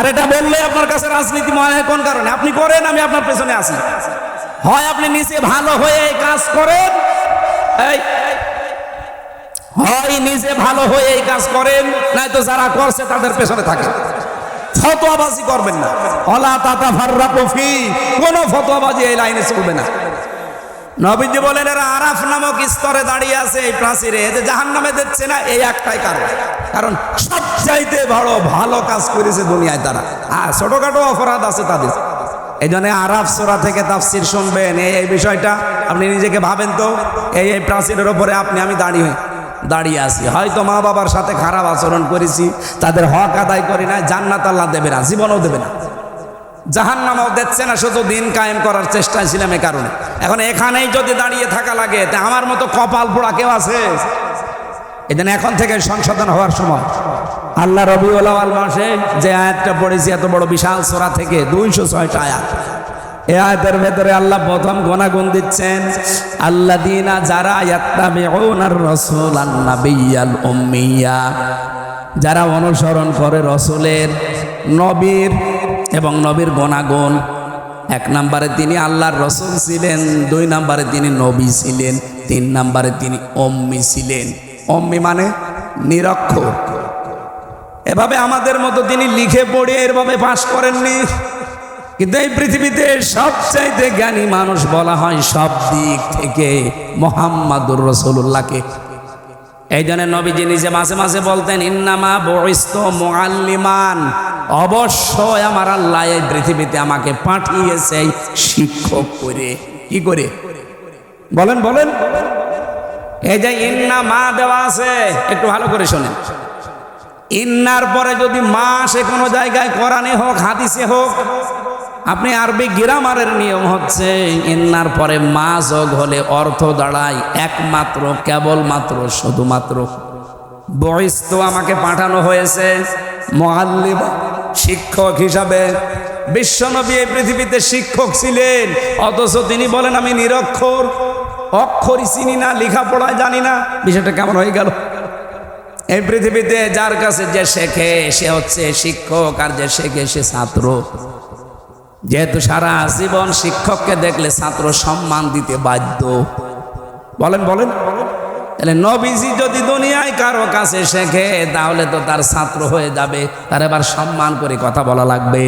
আর এটা বললে আপনার কাছে রাজনীতি মনে হয় কোন কারণে? আপনি করেন, আমি আপনার পেছনে আসি হয় আপনি নিচে ভালো হয়ে এই কাজ করেন। এই, হয় নিজে ভালো হয়ে এই কাজ করেন নয়তো যারা করছে তাদের পেছনে থাকে। ফতোয়াবাজি করবেন না। অলা তাতা ফাররা কফি কোন ফতোয়াবাজি এই লাইনে চলবে না। নবীজি বলেন, এরা আরাফ নামক স্তরে দাঁড়িয়ে আছে, এই প্রাচীরে। এদের জাহান নামে দিচ্ছে না, এই একটাই কারণ। কারণ সবচাইতে বড় ভালো কাজ করেছে দুনিয়ায় তারা। আর ছোটখাটো অপরাধ আছে তাদের। এই জন্য আরাফ সোরা থেকে তাফসির শুনবেন। এই এই বিষয়টা আপনি নিজেকে ভাবেন তো। এই এই প্রাচীরের ওপরে আপনি, আমি দাঁড়িয়ে দাঁড়িয়ে আছি। হয়তো মা বাবার সাথে খারাপ আচরণ করেছি, তাদের হক আদায় করি না জান্নাত আল্লাহ দেবে না, জীবনও দেবে না। জাহান নামাও দিচ্ছে না, শুধু দিন কায়েম করার চেষ্টায় ছিলাম এ কারণে। এখন এখানেই যদি দাঁড়িয়ে থাকা লাগে, তা আমার মতো কপাল পোড়া কেউ আছে? জন্য এখন থেকে সংশোধন হওয়ার সময়। আল্লাহ রবিউল আওয়াল মাসে যে আয়াতটা পড়েছি, এত বড় বিশাল সোরা থেকে দুইশো ছয়টা আয়াত। এ আয়াতের ভেতরে আল্লাহ প্রথম গুণাগুণ দিচ্ছেন আল্লাহ দিনা যারা রাসূল উম্মিয়া, যারা অনুসরণ করে রসুলের নবীর এবং নবীর গুণাগুণ। এক নম্বরে তিনি আল্লাহর রসুল ছিলেন, দুই নম্বরে তিনি নবী ছিলেন, তিন নম্বরে তিনি অম্মি ছিলেন। অম্মি মানে নিরক্ষর। এভাবে আমাদের মতো তিনি লিখে পড়ে এরভাবে পাশ করেননি। কিন্তু এই পৃথিবীতে সবচাইতে জ্ঞানী মানুষ বলা হয় সব দিক থেকে মোহাম্মদুর রসুল্লাহকে এই জন্য নবীজি নিজে মাঝে মাঝে বলতেন, ইন্নামা বরিস্ত মোয়াল্লিমান অবশ্যই আমার আল্লাহ এই পৃথিবীতে আমাকে পাঠিয়েছে শিক্ষক করে। কি করে? বলেন বলেন। এই যে ইন্না মা দেওয়া আছে, একটু ভালো করে শোনেন। ইন্নার পরে যদি মা সে কোনো জায়গায় কোরআনে হোক, হাদিসে হোক আপনি আরবি গ্রামারের নিয়ম হচ্ছে, ইন্নার পরে মা যোগ হলে অর্থ দাঁড়ায় একমাত্র, কেবলমাত্র, শুধুমাত্র। বয়স তো আমাকে পাঠানো হয়েছে মহাল্লিম শিক্ষক হিসাবে। বিশ্বনবী এই পৃথিবীতে শিক্ষক ছিলেন, অথচ তিনি বলেন, আমি নিরক্ষর, অক্ষরই চিনি না, লেখাপড়ায় জানি না। বিষয়টা কেমন হয়ে গেল? এই পৃথিবীতে যার কাছে যে শেখে, সে হচ্ছে শিক্ষক, আর যে শেখে সে ছাত্র। যেহেতু সারা জীবন শিক্ষককে দেখলে ছাত্র সম্মান দিতে বাধ্য। বলেন বলেন তাহলে নবীজি যদি দুনিয়ায় কারও কাছে শেখে, তাহলে তো তার ছাত্র হয়ে যাবে। তার এবার সম্মান করে কথা বলা লাগবে।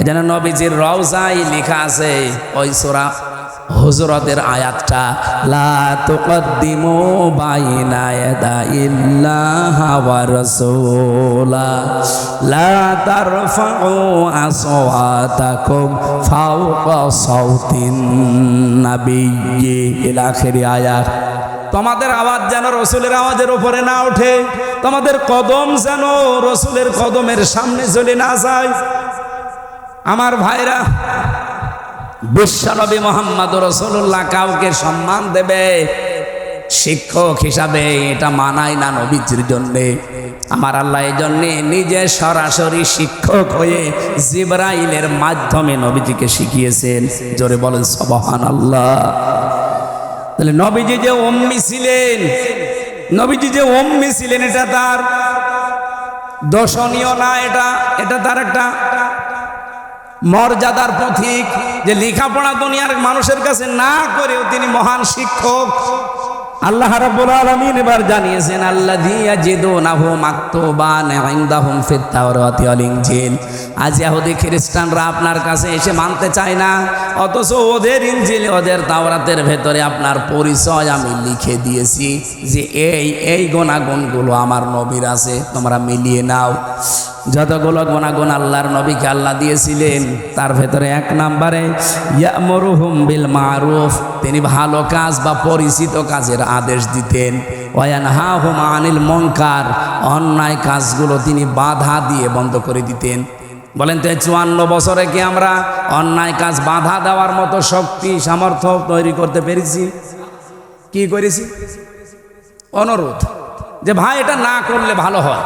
এজন্য নবীজির রওজাই লেখা আছে, ওই সোরা হুজরতের আয়াতটা, লা তুকদ্দিমু বাইনা ইয়াদাইল্লাহ ওয়া রাসূলা, লা তারফাউ আসওয়াতাকুম ফাওকা সাউতিন নাবিয়্যি। ইলা আখিরি আয়াত, তোমাদের আওয়াজ যেন রসুলের আওয়াজের উপরে না ওঠে, তোমাদের কদম যেন রসুলের কদমের সামনে চলে না যায়। আমার ভাইরা বিশ্বনবী মোহাম্মদ রসুল্লাহ কাউকে সম্মান দেবে? শিক্ষক হিসাবে এটা মানায় না নবীজির জন্যে। আমার আল্লাহ এই জন্যে নিজে সরাসরি শিক্ষক হয়ে জিব্রাইলের মাধ্যমে নবীজিকে শিখিয়েছেন। জোরে বলেন সবহান আল্লাহ তাহলে নবীজি যে অম্মি ছিলেন, নবীজি যে অম্মি ছিলেন, এটা তার দর্শনীয় না, এটা এটা তার একটা মর্যাদার পথিক যে লেখাপড়া দুনিয়ার মানুষের কাছে না করেও তিনি মহান শিক্ষক। আল্লাহ রাব্বুল আলামিন এবার জানিয়েছেন আল্লাহ দিয়া জিদুনাহু মাকতুবান ইনদাহুম ফিত তাওরাতি ওয়াল ইনজিল। আজ ইহুদি খ্রিস্টানরা আপনার কাছে এসে মানতে চায় না, অথচ ওদের ইনজিল, ওদের তাওরাতের ভেতরে আপনার পরিচয় আমি লিখে দিয়েছি যে এই এই গুণাগুণগুলো আমার নবীর আছে, তোমরা মিলিয়ে নাও। যতগুলো গুণাগুণ আল্লাহর নবীকে আল্লাহ দিয়েছিলেন, তার ভেতরে এক নম্বরে, ইয়ামরুহুম বিল মারুফ। তিনি ভালো কাজ বা পরিচিত কাজের আদেশ দিতেন। ওয়ান হা হুম আনিল মঙ্কার অন্যায় কাজগুলো তিনি বাধা দিয়ে বন্ধ করে দিতেন। বলেন তো চুয়ান্ন বছরে কি আমরা অন্যায় কাজ বাধা দেওয়ার মতো শক্তি, সামর্থ্য তৈরি করতে পেরেছি? কি করেছি? অনুরোধ যে ভাই, এটা না করলে ভালো হয়।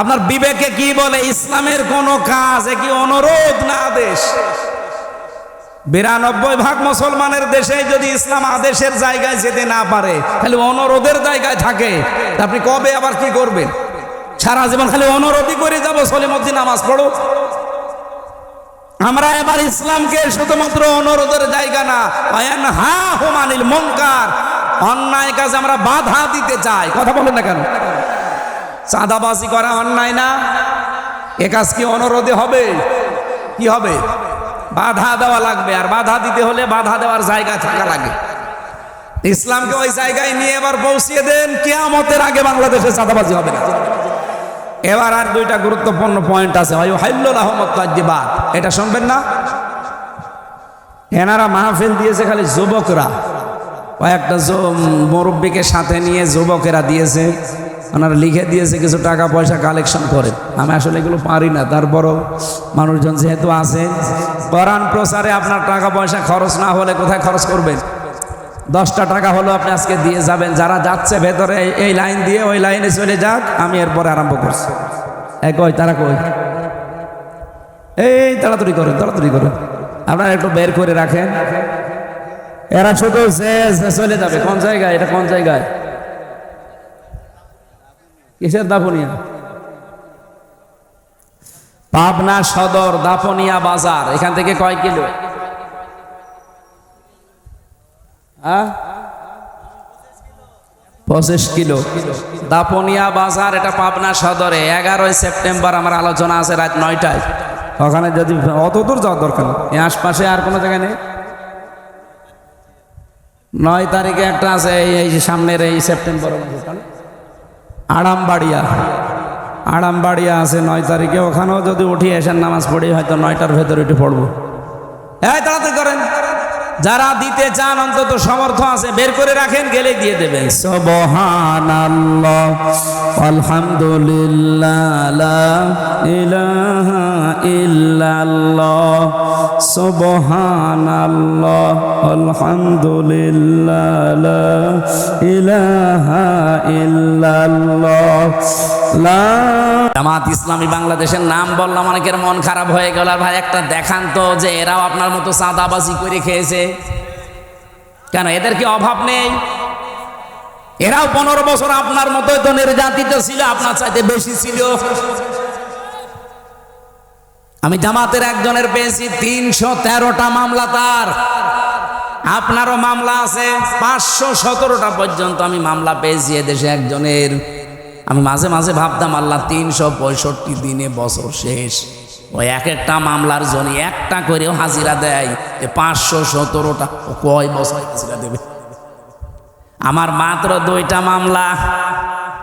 আপনার বিবেকে কি বলে, ইসলামের কোন কাজ কি অনুরোধ না আদেশ? বিরানব্বই ভাগ মুসলমানের দেশে যদি ইসলাম আদেশের জায়গায় যেতে না পারে খালি অনুরোধের জায়গায় থাকে। আপনি কবে আবার কি করবেন? সারা জীবন খালি অনুরোধই করে যাব সলিমুদ্দিন নামাজ পড়ো। আমরা এবার ইসলামকে শুধুমাত্র অনুরোধের জায়গা না অয়ান হা হুমানিল মঙ্কার অন্যায় কাজে আমরা বাধা দিতে চাই। কথা বলেন না কেন? চাঁদাবাজি করা অন্যায় না। এ কাজ কি অনুরোধে হবে? কি হবে? বাধা দেওয়া লাগবে, আর বাধা দিতে হলে বাধা দেওয়ার জায়গা থাকা লাগে। ইসলামকে ওই জায়গায় নিয়ে এবার পৌঁছিয়ে দেন, কেয়ামতের আগে বাংলাদেশে চাঁদাবাজি হবে না। এবার আর দুইটা গুরুত্বপূর্ণ পয়েন্ট আছে হয় হাইল্লুল আহমদ এটা শুনবেন না? এনারা মাহফিল দিয়েছে খালি যুবকরা। কয়েকটা মুরব্বীকে সাথে নিয়ে যুবকেরা দিয়েছে। ওনারা লিখে দিয়েছে কিছু টাকা পয়সা কালেকশন করে। আমি আসলে এগুলো পারি না, তারপরও মানুষজন যেহেতু আছে কোরআন প্রচারে আপনার টাকা পয়সা খরচ না হলে কোথায় খরচ করবেন? দশটা টাকা হলো আপনি আজকে দিয়ে যাবেন। যারা যাচ্ছে ভেতরে, এই- লাইন দিয়ে ওই লাইনে চলে যাক, আমি এরপরে আরম্ভ করছি। এই কই, তারা কই? এই তাড়াতাড়ি করেন তাড়াতাড়ি করেন। আপনারা একটু বের করে রাখেন। এরা শুধু চলে যাবে। কোন জায়গায়? এটা কোন জায়গায়? কিসের দাফনিয়া? পাবনা সদর দাফনিয়া বাজার। এখান থেকে কয় কিলো? হ্যাঁ? পঁচিশ কিলো। দাপনিয়া বাজার, এটা পাবনা সদরে। এগারোই সেপ্টেম্বর, আমার আলোচনা আছে রাত নয়টায়। ওখানে যদি অত দূর যাওয়ার দরকার। এই আশপাশে আর কোনো জায়গায় নেই? নয় তারিখে একটা আছে, এই সামনের এই সেপ্টেম্বর আড়ামবাড়িয়া আড়ামবাড়িয়া আছে, নয় তারিখে ওখানেও যদি উঠি এসে নামাজ পড়ি, হয়তো নয়টার ভেতরে উঠে পড়ব। এই, তাড়াতাড়ি করেন। যারা দিতে চান অন্তত সমর্থ আছে বের করে রাখেন গেলে দিয়ে দেবেন। সুবহানাল্লাহ আলহামদুলিল্লাহ ইল্লাল্লাহ সুবহানাল্লাহ আলহামদুলিল্লাহ ইলাহা ইল্লাল্লাহ লা জামাত ইসলামী বাংলাদেশের নাম বললাম অনেকের মন খারাপ হয়ে গেল। আর ভাই একটা দেখান তো যে এরাও আপনার মতো চাঁদাবাজি করে খেয়েছে। কেন, এদের কি অভাব নেই? এরাও পনেরো বছর আপনার মতোই তো নির্যাতিত ছিল, আপনার চাইতে বেশি ছিল। আমি জামাতের একজনের পেয়েছি, তিনশো তেরোটা মামলা তার। আপনারও মামলা আছে, পাঁচশো সতেরোটা পর্যন্ত আমি মামলা পেয়েছি এদেশে একজনের। আমি মাঝে মাঝে ভাবতাম, আল্লাহ তিনশো পঁয়ষট্টি দিনে বছর শেষ। ওই এক একটা মামলার জন্য একটা করেও হাজিরা দেয় যে পাঁচশো সতেরোটা। কয় বছর হাজিরা দেবে? আমার মাত্র দুইটা মামলা,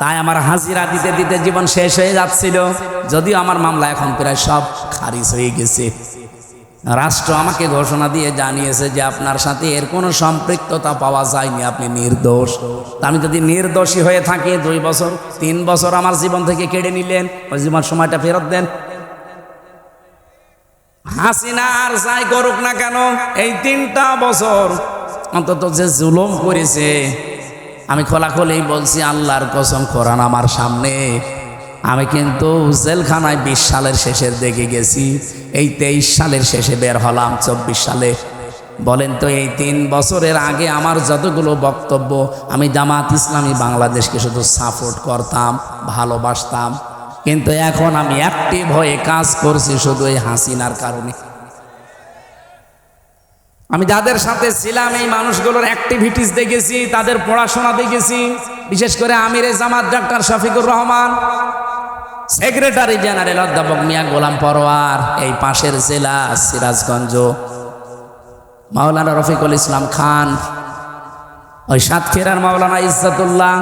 তাই আমার হাজিরা দিতে দিতে জীবন শেষ হয়ে যাচ্ছিল। যদিও আমার মামলা এখন প্রায় সব খারিজ হয়ে গেছে। রাষ্ট্র আমাকে ঘোষণা দিয়ে জানিয়েছে যে আপনার সাথে এর কোনো সম্পৃক্ততা পাওয়া যায়নি, আপনি নির্দোষ। আমি যদি নির্দোষী হয়ে থাকি, দুই বছর, তিন বছর আমার জীবন থেকে কেড়ে নিলেন, ওই জীবন সময়টা ফেরত দেন হাসিনা আর যাই করুক না কেন, এই তিনটা বছর অন্তত যে জুলুম করেছে, আমি খোলাখুলি বলছি, আল্লাহর কসম কোরআন আমার সামনে। আমি কিন্তু জেলখানায় বিশ সালের শেষের দিকে গেছি, এই তেইশ সালের শেষে বের হলাম, চব্বিশ সালে। বলেন তো, এই তিন বছরের আগে আমার যতগুলো বক্তব্য, আমি জামাত ইসলামী বাংলাদেশকে শুধু সাপোর্ট করতাম, ভালোবাসতাম কিন্তু এখন আমি অ্যাক্টিভ হয়ে কাজ করছি শুধু এই হাসিনার কারণে। আমি যাদের সাথে ছিলাম, এই মানুষগুলোর অ্যাক্টিভিটিস দেখেছি, তাদের পড়াশোনা দেখেছি, বিশেষ করে আমিরে জামাত doctor Shafiqur Rahman secretary general অধ্যাপক মিয়া গোলাম পরোয়ার, এই পাশের জেলা, সিরাজগঞ্জ, মাওলানা রফিকুল ইসলাম খান ওই সাতক্ষীরার মাওলানা ইজ্জাতুল্লাহ,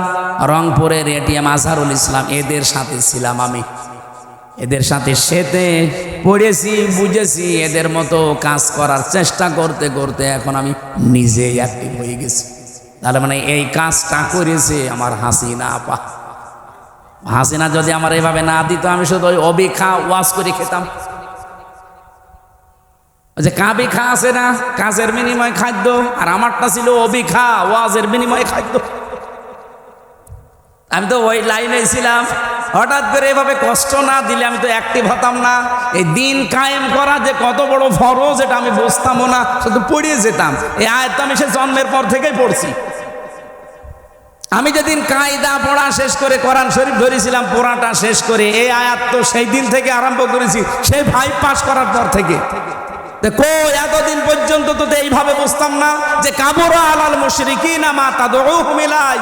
রংপুরের এটিএম আজহারুল ইসলাম, এদের সাথে ছিলাম আমি। এদের সাথে সেতে পড়েছি, বুঝেছি, এদের মতো কাজ করার চেষ্টা করতে করতে এখন আমি নিজেই অ্যাক্টিভ হয়ে গেছি। তাহলে মানে এই কাজটা করেছে আমার হাসিনা আপা। হাসিনা যদি আমার এভাবে না দিত, আমি শুধু ওই অবিখা ওয়াশ করে খেতাম। যে কাবি খা আছে না? কাজের বিনিময় খাদ্য। আর আমারটা ছিল অবিখা ওয়াজের বিনিময় খাদ্য। আমি তো ওই লাইনে ছিলাম। হঠাৎ করে এভাবে কষ্ট না দিলে আমি তো অ্যাক্টিভ হতাম না। এই দিন কায়েম করা যে কত বড় ফরজ, এটা আমি বুঝতামও না, শুধু পড়িয়ে যেতাম। এই আয়াত আমি সে জন্মের পর থেকেই পড়ছি। আমি যেদিন কায়দা পড়া শেষ করে কোরআন শরীফ ধরেছিলাম, পড়াটা শেষ করে, এই আয়াত তো সেই দিন থেকে আরম্ভ করেছি, সেই ফাইভ পাস করার পর থেকে। তে কো এতদিন পর্যন্ত তো এইভাবে বুঝতাম না যে কাবুরা আলাল মুশরিকি না মা তাদউহু মিলাই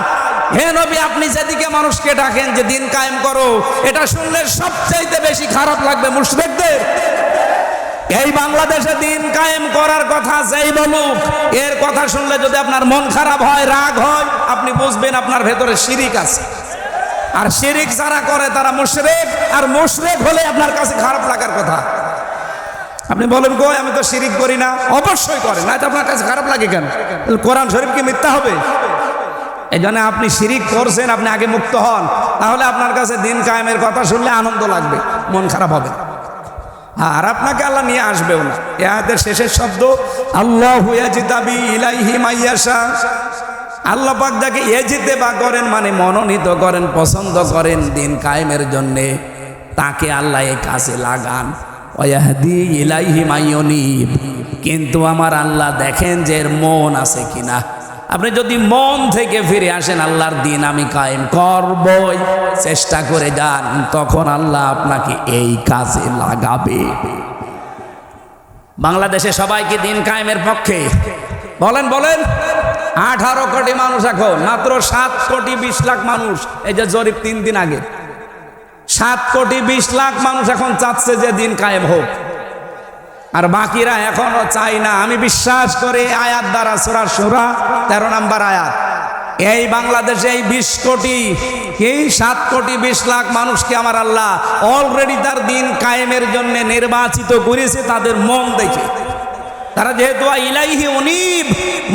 হে নবী, আপনি যেদিকে মানুষকে ডাকেন যে দিন কায়েম করো, এটা শুনলে সবচাইতে বেশি খারাপ লাগবে মুশরিকদের। এই বাংলাদেশে দিন কায়েম করার কথা যেই বলুক, এর কথা শুনলে যদি আপনার মন খারাপ হয়, রাগ হয়, আপনি বুঝবেন আপনার ভেতরে শিরিক আছে। আর শিরিক যারা করে তারা মুশরেক, আর মুশরেক হলে আপনার কাছে খারাপ লাগার কথা। আপনি বলেন গো আমি তো শিরিক করি না। অবশ্যই করেন না তো আপনার কাছে খারাপ লাগে কেন? কোরআন শরীফ কি মিথ্যা হবে? এই জন্য আপনি শিরিক করছেন, আপনি আগে মুক্ত হন। তাহলে আপনার কাছে দিন কায়েমের কথা শুনলে আনন্দ লাগবে, মন খারাপ হবে। আর আপনাকে আল্লাহ নিয়ে আসবেও না। এ শেষের শব্দ, আল্লাহ আল্লাহ পাক যাকে এজিতে বা করেন মানে মনোনীত করেন, পছন্দ করেন দিন কায়েমের জন্যে। তাকে আল্লাহ এ কাজে লাগান। কিন্তু আমার আল্লাহ দেখেন যে এর মন আছে কিনা। আপনি যদি মন থেকে ফিরে আসেন, আল্লাহর দিন আমি কায়েম করবই। চেষ্টা করে যান, তখন আল্লাহ আপনাকে এই কাজে লাগাবে। বাংলাদেশে সবাইকে দিন কায়েমের পক্ষে? বলেন বলেন। আঠারো কোটি মানুষ এখন, মাত্র সাত কোটি বিশ লাখ মানুষ। এই যে জরিপ তিন দিন আগে। সাত কোটি বিশ লাখ মানুষ এখন চাচ্ছে যে দিন কায়েম হোক। আর বাকিরা এখনও চাই না। আমি বিশ্বাস করি আয়াত দ্বারা সুরা সুরা তেরো নাম্বার আয়াত। এই বাংলাদেশে এই বিশ কোটি, এই সাত কোটি বিশ লাখ মানুষকে আমার আল্লাহ অলরেডি তার দিন কায়েমের জন্য নির্বাচিত করেছে তাদের মন দেখে। তারা যেহেতু ইলাইহি উনিব,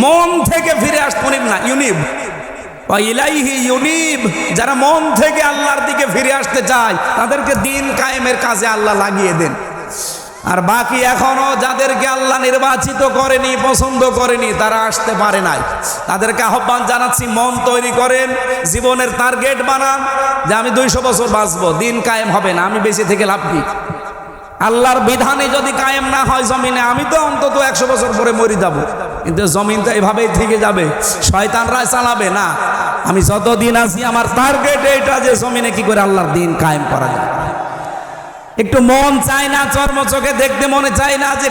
মন থেকে ফিরে আস উনিব না, ইউনিব। ইলাইহি যারা মন থেকে আল্লাহর দিকে ফিরে আসতে চায়, তাদেরকে দিন কায়েমের কাজে আল্লাহ লাগিয়ে দেন। আর বাকি এখনও যাদেরকে আল্লাহ নির্বাচিত করেনি, পছন্দ করেনি, তারা আসতে পারে নাই। তাদেরকে আহ্বান জানাচ্ছি, মন তৈরি করেন, জীবনের টার্গেট বানান, যে আমি দুইশো বছর বাঁচবো, দিন কায়েম হবে না, আমি বেশি থেকে লাভ কি? আল্লাহর বিধানে যদি কায়েম না হয় জমিনে, আমি তো অন্তত একশো বছর পরে মরে যাব। কিন্তু জমিনটা এভাবেই থেকে যাবে। শয়তানরা চালাবে, না। আমি যতদিন আছি, আমার টার্গেট এটা যে জমিনে কি করে আল্লাহর দিন কায়েম করা যায়। একটু মন চায় না চর্ম দেখতে মনে চায় না যে